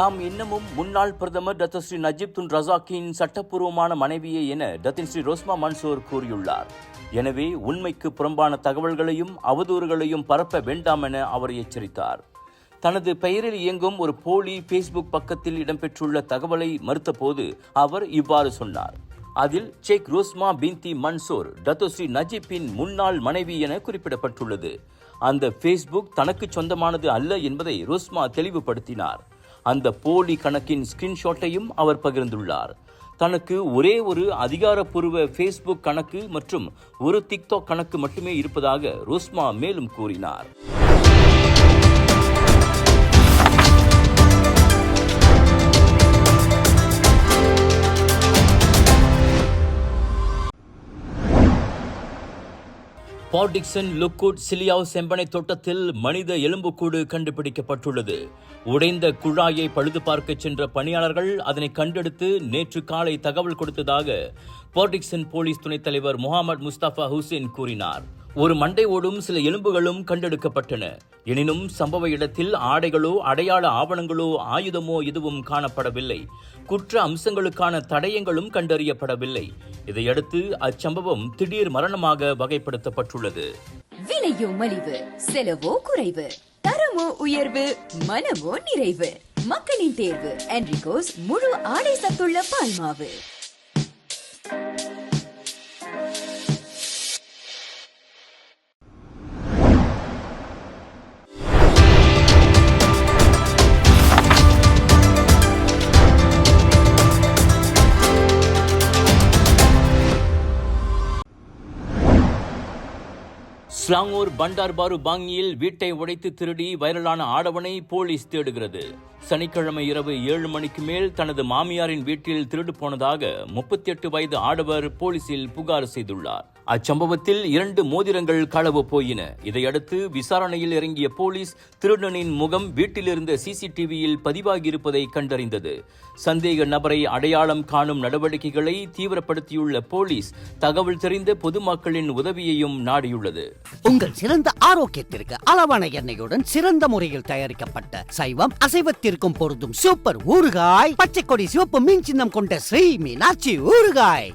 தாம் இன்னமும் முன்னாள் பிரதமர் டத்தர் ஸ்ரீ நஜீப் துன் ரசாக்கின் சட்டப்பூர்வமான மனைவியே என டத்தின் ஸ்ரீ ரோஸ்மா மன்சூர் கூறியுள்ளார். எனவே உண்மைக்கு புறம்பான தகவல்களையும் அவதூறுகளையும் பரப்ப வேண்டாம் என அவர் எச்சரித்தார். தனது பெயரில் இயங்கும் ஒரு போலி ஃபேஸ்புக் பக்கத்தில் இடம்பெற்றுள்ள தகவலை மறுத்தபோது அவர் இவ்வாறு சொன்னார். அதில் Sheikh Rosmah binti Mansor Datuk Seri நஜீப்பின் முன்னாள் மனைவி என குறிப்பிடப்பட்டுள்ளது. அந்த ஃபேஸ்புக் தனக்கு சொந்தமானது அல்ல என்பதை ரோஸ்மா தெளிவுபடுத்தினார். அந்த போலி கணக்கின் ஸ்கிரீன்ஷாட்டையும் அவர் பகிர்ந்துள்ளார். தனக்கு ஒரே ஒரு அதிகாரப்பூர்வ ஃபேஸ்புக் கணக்கு மற்றும் ஒரு டிக்டாக் கணக்கு மட்டுமே இருப்பதாக ரோஸ்மா மேலும் கூறினார். பாடிக்சன் லுக்குட் சிலியாவ் செம்பனை தோட்டத்தில் மனித எலும்புக்கூடு கண்டுபிடிக்கப்பட்டுள்ளது. உடைந்த குழாயை பழுது பார்க்கச் சென்ற பணியாளர்கள் அதனை கண்டெடுத்து நேற்று காலை தகவல் கொடுத்ததாக பாடிக்சன் போலீஸ் துணைத் தலைவர் முகமது முஸ்தபா ஹுசேன் கூறினார். ஒரு மண்டை ஓடும் சில எலும்புகளும் கண்டெடுக்கப்பட்டன. எனினும் சம்பவ இடத்தில் ஆடைகளோ அடையாள ஆவணங்களோ ஆயுதமோ எதுவும் காணப்படவில்லை. குற்ற அம்சங்களுக்கான தடயங்களும் கண்டறியப்படவில்லை. இதையடுத்து அச்சம்பவம் திடீர் மரணமாக வகைப்படுத்தப்பட்டுள்ளது. விலையோ மலிவு செலவோ குறைவு தரமோ உயர்வு மனமோ நிறைவு. மக்களின் தேர்வு என்ரிகோஸ் முழு ஆடை சத்துள்ள பால்மாவு. ஸ்லாங்கூர் பண்டார்பாரு பாங்கியில் வீட்டை உடைத்து திருடி வைரலான ஆடவனை போலீஸ் தேடுகிறது. சனிக்கிழமை இரவு ஏழு மணிக்கு மேல் தனது மாமியாரின் வீட்டில் திருடு போனதாக முப்பத்தி எட்டு வயது ஆடவர் போலீசில் புகார் செய்துள்ளார். அச்சம்பவத்தில் இரண்டு மோதிரங்கள் களவு போயின. இதையடுத்து விசாரணையில் இறங்கிய போலீஸ் திருடனின் முகம் வீட்டிலிருந்த சிசிடிவியில் பதிவாகியிருப்பதை கண்டறிந்தது. சந்தேக நபரை அடையாளம் காணும் நடவடிக்கைகளை தீவிரப்படுத்தியுள்ள போலீஸ் தகவல் தெரிந்த பொதுமக்களின் உதவியையும் நாடியுள்ளது. உங்கள் சிறந்த ஆரோக்கியத்திற்கு அளவான எண்ணெயுடன் சிறந்த முறையில் தயாரிக்கப்பட்ட சைவம் அசைவத்திற்கும் பொருந்தும் சூப்பர் ஊறுகாய் பச்சை கொடி சிவப்பு மீன் சின்னம் கொண்ட ஸ்ரீ மீனாட்சி ஊறுகாய்.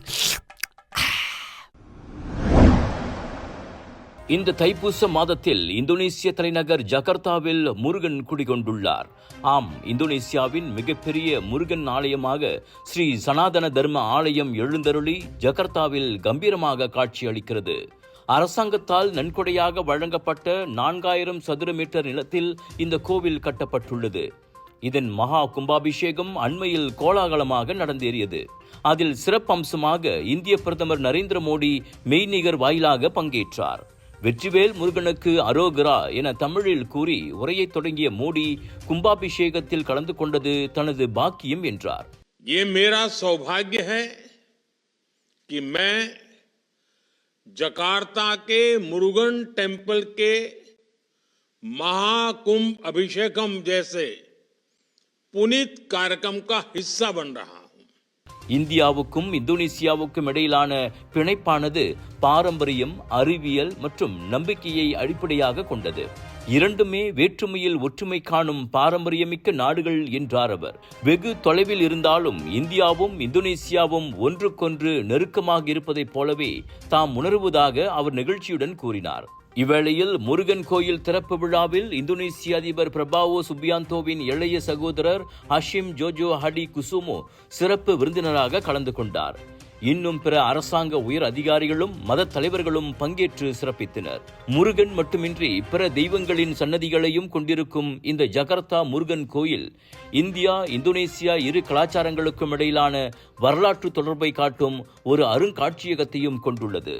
இந்த தைப்பூச மாதத்தில் இந்தோனேசிய தலைநகர் ஜகர்த்தாவில் முருகன் குடிகொண்டுள்ளார். ஆம் இந்தோனேசியாவின் மிகப்பெரிய முருகன் ஆலயமாக ஸ்ரீ சனாதன தர்ம ஆலயம் எழுந்தருளி ஜகர்த்தாவில் கம்பீரமாக காட்சியளிக்கிறது. அரசாங்கத்தால் நன்கொடையாக வழங்கப்பட்ட நான்காயிரம் சதுர மீட்டர் நிலத்தில் இந்த கோவில் கட்டப்பட்டுள்ளது. இதன் மகா கும்பாபிஷேகம் அண்மையில் கோலாகலமாக நடந்தேறியது. அதில் சிறப்பம்சமாக இந்திய பிரதமர் நரேந்திர மோடி மெய்நிகர் வாயிலாக பங்கேற்றார். வெற்றிவேல் முருகனுக்கு அரோகரா என தமிழில் கூறி உரையை தொடங்கிய மோடி கும்பாபிஷேகத்தில் கலந்து கொண்டது தனது பாக்கியம் என்றார் ये मेरा सौभाग्य है कि मैं जकार्ता के मुरुगन टेम्पल के महाकुंभ अभिषेकम जैसे पुनीत कार्यक्रम का हिस्सा बन रहा हूं இந்தியாவுக்கும் இந்தோனேசியாவுக்கும் இடையிலான பிணைப்பானது பாரம்பரியம் அறிவியல் மற்றும் நம்பிக்கையை அடிப்படையாக கொண்டது. இரண்டுமே வேற்றுமையில் ஒற்றுமை காணும் பாரம்பரியமிக்க நாடுகள் என்றார் அவர். வெகு தொலைவில் இருந்தாலும் இந்தியாவும் இந்தோனேசியாவும் ஒன்றுக்கொன்று நெருக்கமாக இருப்பதைப் போலவே தாம் உணர்வதாக அவர் நிகழ்ச்சியுடன் கூறினார். இவ்வேளையில் முருகன் கோயில் திறப்பு விழாவில் இந்தோனேசிய அதிபர் பிரபாவோ சுபியாந்தோவின் இளைய சகோதரர் ஹஷிம் ஜோஜோ ஹடி குசுமோ சிறப்பு விருந்தினராக கலந்து கொண்டார். இன்னும் பிற அரசாங்க உயர் அதிகாரிகளும் மத தலைவர்களும் பங்கேற்று சிறப்பித்தனர். முருகன் மட்டுமின்றி பிற தெய்வங்களின் சன்னதிகளையும் கொண்டிருக்கும் இந்த ஜகர்த்தா முருகன் கோயில் இந்தியா இந்தோனேசியா இரு கலாச்சாரங்களுக்கும் இடையிலான வரலாற்று தொடர்பை காட்டும் ஒரு அருங்காட்சியகத்தையும் கொண்டுள்ளது.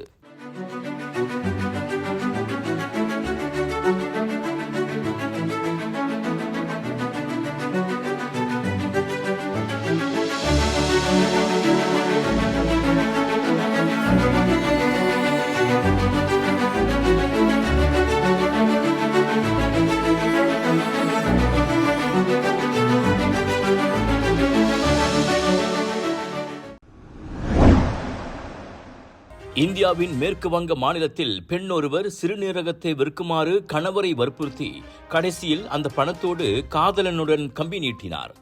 இந்தியாவின் மேற்கு வங்க மாநிலத்தில் பெண் ஒருவர் சிறுநீரகத்தை விற்குமாறு கணவரை வற்புறுத்தி கடைசியில் அந்த பணத்தோடு காதலனுடன் கம்பி நீட்டினார்.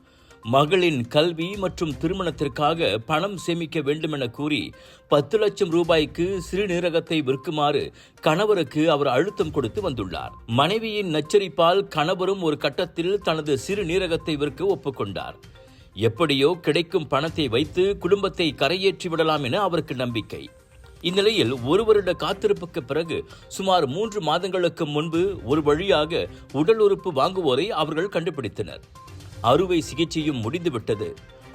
மகளின் கல்வி மற்றும் திருமணத்திற்காக பணம் சேமிக்க வேண்டுமென கூறி பத்து லட்சம் ரூபாய்க்கு சிறுநீரகத்தை விற்குமாறு கணவருக்கு அவர் அழுத்தம் கொடுத்து வந்துள்ளார். மனைவியின் நச்சரிப்பால் கணவரும் ஒரு கட்டத்தில் தனது சிறுநீரகத்தை விற்க ஒப்புக்கொண்டார். எப்படியோ கிடைக்கும் பணத்தை வைத்து குடும்பத்தை கரையேற்றி விடலாம் என அவருக்கு நம்பிக்கை. இந்நிலையில் ஒரு வருட காத்திருப்புக்கு பிறகு சுமார் மூன்று மாதங்களுக்கு முன்பு ஒரு வழியாக உடல் உறுப்பு வாங்குவோரை அவர்கள் கண்டுபிடித்தனர். அறுவை சிகிச்சையும் முடிந்துவிட்டது.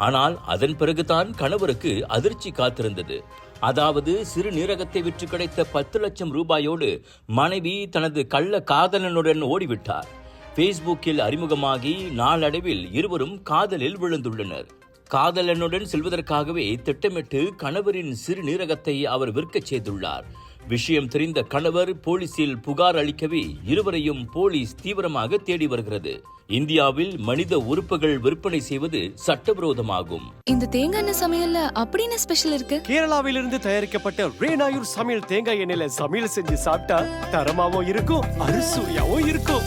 ஆனால் அதன் பிறகுதான் கணவருக்கு அதிர்ச்சி காத்திருந்தது. அதாவது சிறுநீரகத்தை விற்று கிடைத்த பத்து லட்சம் ரூபாயோடு மனைவி தனது கள்ள காதலனுடன் ஓடிவிட்டார். ஃபேஸ்புக்கில் அறிமுகமாகி நாளடைவில் இருவரும் காதலில் விழுந்துள்ளனர். காதலனுடன் செல்வதற்காகவே திட்டமிட்டு கணவரின் சிறுநீரகத்தை அவர் விற்கச் செய்துள்ளார். விஷயம் தெரிந்த கணவர் போலீசில் புகார் அளிக்கவே இருவரையும் போலீஸ் தீவிரமாக தேடி வருகிறது. இந்தியாவில் மனித உறுப்புகள் விற்பனை செய்வது சட்டவிரோதமாகும். இந்த தேங்காய் எண்ணெய் சமையல்ல அப்படின்னு ஸ்பெஷல் இருக்கு? கேரளாவிலிருந்து தயாரிக்கப்பட்ட ரேனாயூர் சமையல் தேங்காய் எண்ணெயில சமையல் செஞ்சு சாப்பிட்டா தரமாவும் இருக்கும் அறுசுவையாவும் இருக்கும்.